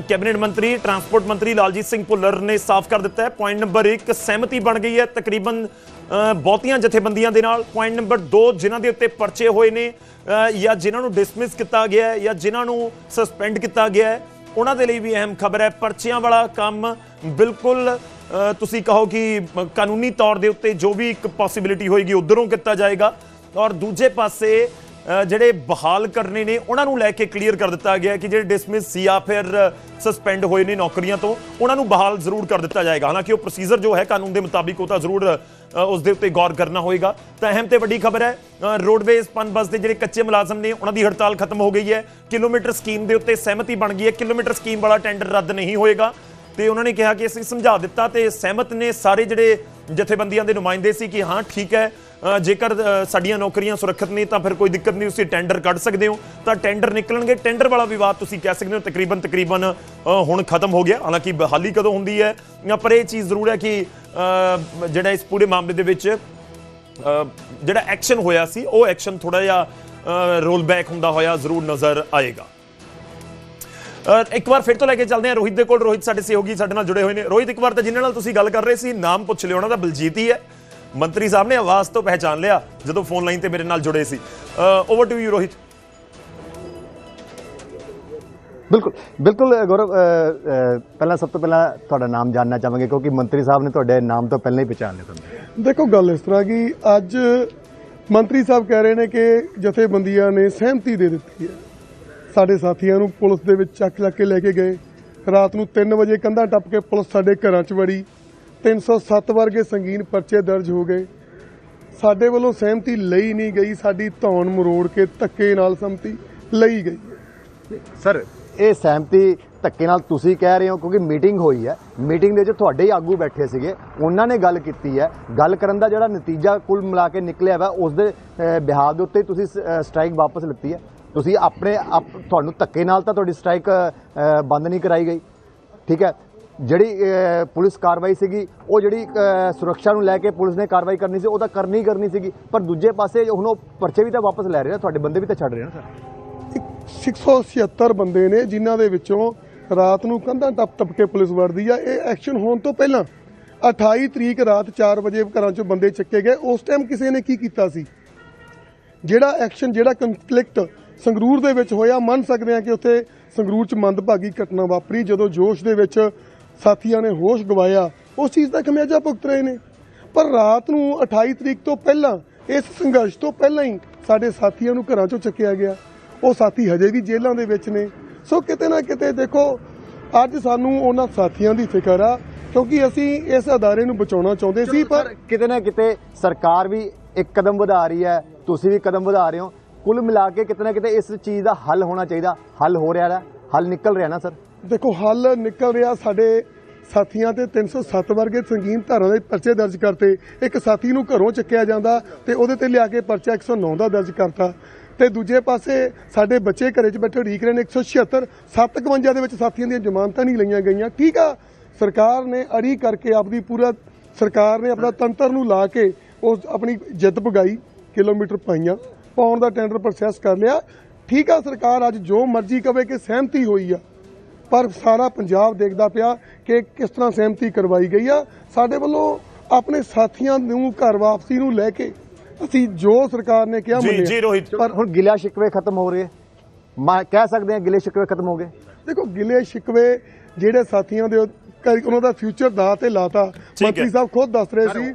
Cabinet ਮੰਤਰੀ, transport ਮੰਤਰੀ ਲਾਲਜੀਤ ਸਿੰਘ ਭੁੱਲਰ ਨੇ ਸਾਫ਼ ਕਰ ਦਿੱਤਾ ਹੈ। ਪੁਆਇੰਟ ਨੰਬਰ 1 ਸਹਿਮਤੀ ਬਣ ਗਈ ਹੈ ਤਕਰੀਬਨ ਬਹੁਤੀਆਂ ਜਥੇਬੰਦੀਆਂ ਦੇ ਨਾਲ। ਪੁਆਇੰਟ ਨੰਬਰ 2 ਜਿਨ੍ਹਾਂ ਦੇ ਉੱਤੇ ਪਰਚੇ ਹੋਏ ਨੇ ਜਾਂ ਜਿਨ੍ਹਾਂ ਨੂੰ ਡਿਸਮਿਸ ਕੀਤਾ ਗਿਆ ਹੈ, ਜਾਂ ਜਿਨ੍ਹਾਂ ਨੂੰ ਸਸਪੈਂਡ ਕੀਤਾ ਗਿਆ ਹੈ, ਉਹਨਾਂ ਦੇ ਲਈ ਵੀ ਅਹਿਮ ਖਬਰ ਹੈ। ਪਰਚਿਆਂ ਵਾਲਾ ਕੰਮ ਬਿਲਕੁਲ ਤੁਸੀਂ ਕਹੋ ਕਿ ਕਾਨੂੰਨੀ ਤੌਰ ਦੇ ਉੱਤੇ ਜੋ ਵੀ ਇੱਕ ਪੋਸਿਬਿਲਿਟੀ ਹੋਏਗੀ, ਉਧਰੋਂ ਕੀਤਾ ਜਾਏਗਾ। ਔਰ ਦੂਜੇ ਪਾਸੇ ਜਿਹੜੇ ਬਹਾਲ ਕਰਨੇ ਨੇ ਉਹਨਾਂ ਨੂੰ ਲੈ ਕੇ ਕਲੀਅਰ ਕਰ ਦਿੱਤਾ ਗਿਆ ਕਿ ਜਿਹੜੇ ਡਿਸਮਿਸ ਸੀ ਜਾਂ ਫਿਰ ਸਸਪੈਂਡ ਹੋਏ ਨੇ ਨੌਕਰੀਆਂ ਤੋਂ ਉਹਨਾਂ ਨੂੰ ਬਹਾਲ ਜ਼ਰੂਰ ਕਰ ਦਿੱਤਾ ਜਾਏਗਾ। ਹਾਲਾਂਕਿ ਉਹ ਪ੍ਰੋਸੀਜਰ ਜੋ ਹੈ ਕਾਨੂੰਨ ਦੇ ਮੁਤਾਬਿਕ ਉਹ ਤਾਂ ਜ਼ਰੂਰ ਅ, ਉਸ ਦੇ ਉੱਤੇ ਗੌਰ ਕਰਨਾ ਹੋਏਗਾ। ਤਾਂ ਅਹਿਮ ਤੇ ਵੱਡੀ ਖਬਰ ਹੈ ਰੋਡਵੇਜ਼ ਪਨ ਬੱਸ ਦੇ ਜਿਹੜੇ ਕੱਚੇ ਮੁਲਾਜ਼ਮ ਨੇ ਉਹਨਾਂ ਦੀ ਹੜਤਾਲ ਖਤਮ ਹੋ ਗਈ ਹੈ। ਕਿਲੋਮੀਟਰ ਸਕੀਮ ਦੇ ਉੱਤੇ ਸਹਿਮਤੀ ਬਣ ਗਈ ਹੈ। ਕਿਲੋਮੀਟਰ ਸਕੀਮ ਵਾਲਾ ਟੈਂਡਰ ਰੱਦ ਨਹੀਂ ਹੋਏਗਾ। ਤੇ ਉਹਨਾਂ ਨੇ ਕਿਹਾ ਕਿ ਅਸੀਂ ਸਮਝਾ ਦਿੱਤਾ ਤੇ ਸਹਿਮਤ ਨੇ ਸਾਰੇ ਜਿਹੜੇ ਜਥੇਬੰਦੀਆਂ ਦੇ ਨੁਮਾਇੰਦੇ ਸੀ ਕਿ ਹਾਂ ਠੀਕ ਹੈ ਜੇਕਰ ਸਾਡੀਆਂ ਨੌਕਰੀਆਂ ਸੁਰੱਖਿਅਤ ਨੇ ਤਾਂ ਫਿਰ ਕੋਈ ਦਿੱਕਤ ਨਹੀਂ ਤੁਸੀਂ ਟੈਂਡਰ ਕੱਢ ਸਕਦੇ ਹੋ। ਤਾਂ ਟੈਂਡਰ ਨਿਕਲਣਗੇ ਟੈਂਡਰ ਵਾਲਾ ਵਿਵਾਦ ਤੁਸੀਂ ਕਹਿ ਸਕਦੇ ਹੋ ਤਕਰੀਬਨ ਤਕਰੀਬਨ ਹੁਣ ਖਤਮ ਹੋ ਗਿਆ। ਹਾਲਾਂਕਿ ਬਹਾਲੀ ਕਦੋਂ ਹੁੰਦੀ ਹੈ ਅ, ਪਰ ਇਹ ਚੀਜ਼ ਜ਼ਰੂਰ ਹੈ ਕਿ ਜਿਹੜਾ ਇਸ ਪੂਰੇ ਮਾਮਲੇ ਦੇ ਵਿੱਚ ਜਿਹੜਾ ਐਕਸ਼ਨ ਹੋਇਆ ਸੀ ਉਹ ਐਕਸ਼ਨ ਥੋੜਾ ਜਿਹਾ ਰੋਲ ਬੈਕ ਹੁੰਦਾ ਹੋਇਆ ਜ਼ਰੂਰ ਨਜ਼ਰ ਆਏਗਾ। ਇੱਕ ਵਾਰ ਫਿਰ ਤੋਂ ਲੈ ਕੇ ਚੱਲਦੇ ਹਾਂ। ਰੋਹਿਤ ਦੇ ਕੋਲ ਰੋਹਿਤ ਸਾਡੇ ਸਹਿਯੋਗੀ ਸਾਡੇ ਨਾਲ ਜੁੜੇ ਹੋਏ ਨੇ। ਰੋਹਿਤ ਇੱਕ ਵਾਰ ਤਾਂ ਜਿਨ੍ਹਾਂ ਨਾਲ ਤੁਸੀਂ ਗੱਲ ਕਰ ਰਹੇ ਸੀ ਨਾਮ ਪੁੱਛ ਲਿਓ ਉਹਨਾਂ ਦਾ ਬਲਜੀਤ ਹੀ ਹੈ। ਮੰਤਰੀ ਸਾਹਿਬ ਨੇ ਆਵਾਜ਼ ਤੋਂ ਪਹਿਚਾਨ ਲਿਆ ਜਦੋਂ ਫੋਨ ਲਾਈਨ ਤੇ ਮੇਰੇ ਨਾਲ ਜੁੜੇ ਸੀ। Over to you Rohit. ਬਿਲਕੁਲ ਬਿਲਕੁਲ ਗੌਰਵ ਪਹਿਲਾਂ ਸਭ ਤੋਂ ਪਹਿਲਾਂ ਤੁਹਾਡਾ ਨਾਮ ਜਾਨਣਾ ਚਾਹਾਂਗੇ ਕਿਉਂਕਿ ਮੰਤਰੀ ਸਾਹਿਬ ਨੇ ਤੁਹਾਡੇ ਨਾਮ ਤੋਂ ਪਹਿਲਾਂ ਹੀ ਪਛਾਣ ਲਿਆ ਤੁਹਾਨੂੰ। ਦੇਖੋ ਗੱਲ ਇਸ ਤਰ੍ਹਾਂ ਕਿ ਅੱਜ ਮੰਤਰੀ ਸਾਹਿਬ ਕਹਿ ਰਹੇ ਨੇ ਕਿ ਜਥੇਬੰਦੀਆਂ ਨੇ ਸਹਿਮਤੀ ਦੇ ਦਿੱਤੀ ਹੈ। ਸਾਡੇ ਸਾਥੀਆਂ ਨੂੰ ਪੁਲਿਸ ਦੇ ਵਿੱਚ ਚੱਕ ਚੱਕ ਕੇ ਲੈ ਕੇ ਗਏ। ਰਾਤ ਨੂੰ 3 ਵਜੇ ਕੰਧਾਂ ਟੱਪ ਕੇ ਪੁਲਿਸ ਸਾਡੇ ਘਰਾਂ 'ਚ ਵੜੀ। 307 ਵਰਗੇ ਸੰਗੀਨ ਪਰਚੇ ਦਰਜ ਹੋ ਗਏ। ਸਾਡੇ ਵੱਲੋਂ ਸਹਿਮਤੀ ਲਈ ਨਹੀਂ ਗਈ, ਸਾਡੀ ਧੌਣ ਮਰੋੜ ਕੇ ਧੱਕੇ ਨਾਲ ਸਹਿਮਤੀ ਲਈ ਗਈ। ਸਰ, ਇਹ ਸਹਿਮਤੀ ਧੱਕੇ ਨਾਲ ਤੁਸੀਂ ਕਹਿ ਰਹੇ ਹੋ ਕਿਉਂਕਿ ਮੀਟਿੰਗ ਹੋਈ ਹੈ। ਮੀਟਿੰਗ ਦੇ ਵਿੱਚ ਤੁਹਾਡੇ ਹੀ ਆਗੂ ਬੈਠੇ ਸੀਗੇ, ਉਹਨਾਂ ਨੇ ਗੱਲ ਕੀਤੀ ਹੈ। ਗੱਲ ਕਰਨ ਦਾ ਜਿਹੜਾ ਨਤੀਜਾ ਕੁੱਲ ਮਿਲਾ ਕੇ ਨਿਕਲਿਆ ਵਾ, ਉਸ ਦੇ ਬਿਹਾਰ ਦੇ ਉੱਤੇ ਹੀ ਤੁਸੀਂ ਸਟ੍ਰਾਈਕ ਵਾਪਸ ਲਿੱਤੀ ਹੈ। ਤੁਸੀਂ ਆਪਣੇ ਆਪ, ਤੁਹਾਨੂੰ ਧੱਕੇ ਨਾਲ ਤਾਂ ਤੁਹਾਡੀ ਸਟ੍ਰਾਈਕ ਬੰਦ ਨਹੀਂ ਕਰਾਈ ਗਈ। ਠੀਕ ਹੈ? ਜਿਹੜੀ ਪੁਲਿਸ ਕਾਰਵਾਈ ਸੀਗੀ, ਉਹ ਜਿਹੜੀ ਸੁਰੱਖਿਆ ਨੂੰ ਲੈ ਕੇ ਪੁਲਿਸ ਨੇ ਕਾਰਵਾਈ ਕਰਨੀ ਸੀ, ਉਹ ਤਾਂ ਕਰਨੀ ਹੀ ਕਰਨੀ ਸੀਗੀ। ਪਰ ਦੂਜੇ ਪਾਸੇ ਹੁਣ ਉਹ ਪਰਚੇ ਵੀ ਤਾਂ ਵਾਪਸ ਲੈ ਰਹੇ ਨੇ, ਤੁਹਾਡੇ ਬੰਦੇ ਵੀ ਤਾਂ ਛੱਡ ਰਹੇ ਨੇ ਸਰ। 676 ਬੰਦੇ ਨੇ ਜਿਨ੍ਹਾਂ ਦੇ ਵਿੱਚੋਂ ਰਾਤ ਨੂੰ ਕੰਧਾਂ ਟੱਪ ਟੱਪ ਕੇ ਪੁਲਿਸ ਵੜਦੀ ਆ। ਇਹ ਐਕਸ਼ਨ ਹੋਣ ਤੋਂ ਪਹਿਲਾਂ 28 ਤਰੀਕ ਰਾਤ 4 ਵਜੇ ਘਰਾਂ ਚੋਂ ਬੰਦੇ ਚੱਕੇ ਗਏ। ਉਸ ਟਾਈਮ ਕਿਸੇ ਨੇ ਕੀ ਕੀਤਾ ਸੀ? ਜਿਹੜਾ ਐਕਸ਼ਨ, ਜਿਹੜਾ ਕੰਫਲਿਕਟ ਸੰਗਰੂਰ ਦੇ ਵਿੱਚ ਹੋਇਆ, ਮੰਨ ਸਕਦੇ ਆ ਕਿ ਉੱਥੇ ਸੰਗਰੂਰ ਚ ਮੰਦਭਾਗੀ ਘਟਨਾ ਵਾਪਰੀ, ਜਦੋਂ ਜੋਸ਼ ਦੇ ਵਿੱਚ ਸਾਥੀਆਂ ਨੇ ਹੋਸ਼ ਗਵਾਇਆ ਉਸ ਚੀਜ਼ ਦਾ ਖਮਿਆਜਾ ਭੁਗਤ ਰਹੇ ਨੇ। ਪਰ ਰਾਤ ਨੂੰ 28 ਤਰੀਕ ਤੋਂ ਪਹਿਲਾਂ ਇਸ ਸੰਘਰਸ਼ ਤੋਂ ਪਹਿਲਾਂ ਹੀ ਸਾਡੇ ਸਾਥੀਆਂ ਨੂੰ ਘਰਾਂ ਚੋਂ ਚੱਕਿਆ ਗਿਆ। ਉਹ ਸਾਥੀ ਹਜੇ ਵੀ ਜੇਲ੍ਹਾਂ ਦੇ ਵਿੱਚ ਨੇ। ਸੋ ਕਿਤੇ ਨਾ ਕਿਤੇ ਦੇਖੋ ਅੱਜ ਸਾਨੂੰ ਉਹਨਾਂ ਸਾਥੀਆਂ ਦੀ ਫਿਕਰ ਆ ਕਿਉਂਕਿ ਅਸੀਂ ਇਸ ਅਦਾਰੇ ਨੂੰ ਬਚਾਉਣਾ ਚਾਹੁੰਦੇ ਸੀ ਪਰ ਕਿਤੇ ਨਾ ਕਿਤੇ ਸਰਕਾਰ ਵੀ ਇੱਕ ਕਦਮ ਵਧਾ ਰਹੀ ਹੈ ਤੁਸੀਂ ਵੀ ਕਦਮ ਵਧਾ ਰਹੇ ਹੋ। ਕੁੱਲ ਮਿਲਾ ਕੇ ਕਿਤੇ ਨਾ ਕਿਤੇ ਇਸ ਚੀਜ਼ ਦਾ ਹੱਲ ਹੋਣਾ ਚਾਹੀਦਾ। ਹੱਲ ਹੋ ਰਿਹਾ ਹੈ ਹੱਲ ਨਿਕਲ ਰਿਹਾ ਨਾ ਸਰ? ਦੇਖੋ, ਹੱਲ ਨਿਕਲ ਰਿਹਾ ਸਾਡੇ ਸਾਥੀਆਂ ਤੇ 307 ਵਰਗੇ ਸੰਗੀਨ ਧਾਰਾਂ ਦੇ ਪਰਚੇ ਦਰਜ ਕਰਤੇ। ਇੱਕ ਸਾਥੀ ਨੂੰ ਘਰੋਂ ਚੱਕਿਆ ਜਾਂਦਾ ਤੇ ਉਹਦੇ ਤੇ ਲਿਆ ਕੇ ਪਰਚਾ 109 ਦਾ ਦਰਜ ਕਰਤਾ। ਤੇ ਦੂਜੇ ਪਾਸੇ ਸਾਡੇ ਬੱਚੇ ਘਰੇ 'ਚ ਬੈਠੇ ਉਡੀਕ ਰਹੇ ਨੇ 176 751 ਦੇ ਵਿੱਚ ਸਾਥੀਆਂ ਦੀਆਂ ਜ਼ਮਾਨਤਾਂ ਨਹੀਂ ਲਈਆਂ ਗਈਆਂ। ਠੀਕ ਆ, ਸਰਕਾਰ ਨੇ ਅੜੀ ਕਰਕੇ ਆਪਦੀ ਪੂਰਾ, ਸਰਕਾਰ ਨੇ ਆਪਣਾ ਤੰਤਰ ਨੂੰ ਲਾ ਕੇ ਉਸ ਆਪਣੀ ਜਿੱਦ ਪਗਾਈ ਕਿਲੋਮੀਟਰ ਪਾਈਆਂ, ਪਾਉਣ ਦਾ ਟੈਂਡਰ ਪ੍ਰੋਸੈਸ ਕਰ ਲਿਆ। ਠੀਕ ਆ, ਸਰਕਾਰ ਅੱਜ ਜੋ ਮਰਜ਼ੀ ਕਵੇ ਕਿ ਸਹਿਮਤੀ ਹੋਈ ਆ। ਪਰ ਸਾਰਾ ਪੰਜਾਬ ਦੇਖਦਾ ਪਿਆ ਕਿ ਕਿਸ ਤਰ੍ਹਾਂ ਸਹਿਮਤੀ ਕਰਵਾਈ ਗਈ ਆ। ਸਾਡੇ ਵੱਲੋਂ ਆਪਣੇ ਸਾਥੀਆਂ ਨੂੰ ਘਰ ਵਾਪਸੀ ਨੂੰ ਲੈ ਕੇ ਅਸੀਂ ਜੋ ਸਰਕਾਰ ਨੇ ਕਿਹਾ ਜੀ ਮੰਨਿਆ। ਜੀ ਰੋਹਿਤ। ਪਰ ਹੁਣ ਗਿਲਾ ਸ਼ਿਕਵੇ ਖਤਮ ਹੋ ਰਹੇ ਮੈਂ ਕਹਿ ਸਕਦੇ ਹਾਂ ਗਿਲੇ ਸ਼ਿਕਵੇ ਖਤਮ ਹੋ ਗਏ। ਦੇਖੋ ਗਿਲੇ ਸ਼ਿਕਵੇ ਜਿਹੜੇ ਸਾਥੀਆਂ ਦੇ ਉਹ- ਉਹਨਾਂ ਦਾ ਫਿਊਚਰ ਦਾ ਤੇ ਲਾਤਾ। ਮੰਤਰੀ ਸਾਹਿਬ ਖੁਦ ਦੱਸ ਰਹੇ ਸੀ।